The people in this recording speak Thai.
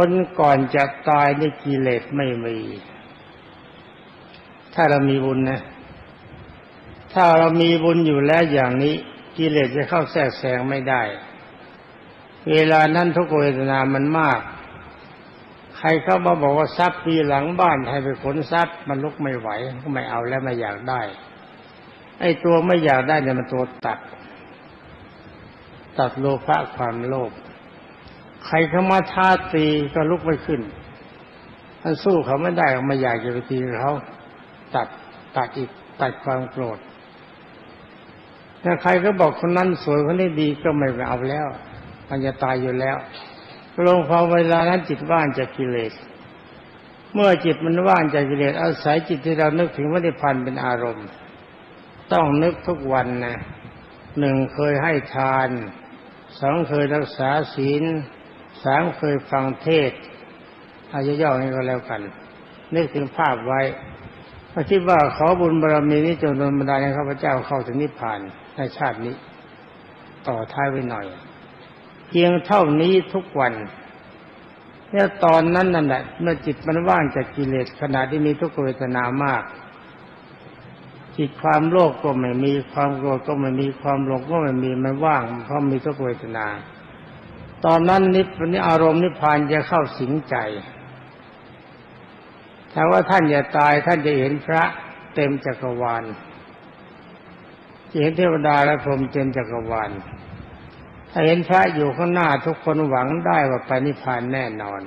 คนก่อนจะตายในกิเลสไม่มี ถ้าเรามีบุญนะ ถ้าเรามีบุญอยู่แล้วอย่างนี้ กิเลสจะเข้าแทรกแซงไม่ได้ เวลานั้นทุกเวทนามันมาก ใครเข้ามาบอกว่าทรัพย์ปีหลังบ้านให้ไปขนทรัพย์มันลุกไม่ไหวก็ไม่เอาแล้วไม่อยากได้ ไอ้ตัวไม่อยากได้เนี่ยมันตัวตัด ตัดโลภะความโลภ ใครเข้ามาท้าตีก็ลุกไม่ขึ้นมันสู้เขาไม่ได้ก็ไม่อยากจะไปตีเขาตัดตัดอีกตัดความโกรธถ้าใครก็บอกคนนั้นสวยคนนี้ดีก็ไม่ไปเอาแล้ว มันจะตายอยู่แล้วลงพอเวลานั้นจิตว่างจากกิเลส เมื่อจิตมันว่างจากกิเลสอาศัยจิตที่เรานึกถึงวัฏพันธ์เป็นอารมณ์ ต้องนึกทุกวันนะหนึ่งเคยให้ทานสองเคยรักษาศีล สามเคยฟังเทศอายุย่อนี้ก็แล้วกัน นึกถึงภาพไว้ถ้าคิดว่าขอบุญบารมีนี้จงโดนบันดาลให้ข้าพเจ้าเข้าถึงนิพพานในชาตินี้ ต่อท้ายไว้หน่อย เพียงเท่านี้ทุกวันเนี่ยตอนนั้นนั่นแหละเมื่อจิตมันว่างจากกิเลสขณะที่มีทุกขเวทนามาก จิตความโลภก็ไม่มีความโกรธก็ไม่มีความหลงก็ไม่มีมันว่างเพราะมีทุกขเวทนา ตอนนั้นนิพนี้อารมณ์นิพพานจะเข้าสิงใจถ้าว่าท่านอย่าตายท่านจะเห็นพระเต็มจักรวาลจะเห็นเทวดาและพรหมเต็มจักรวาลถ้าเห็นพระอยู่ข้างหน้าทุกคนหวังได้ว่าไปนิพพานแน่นอน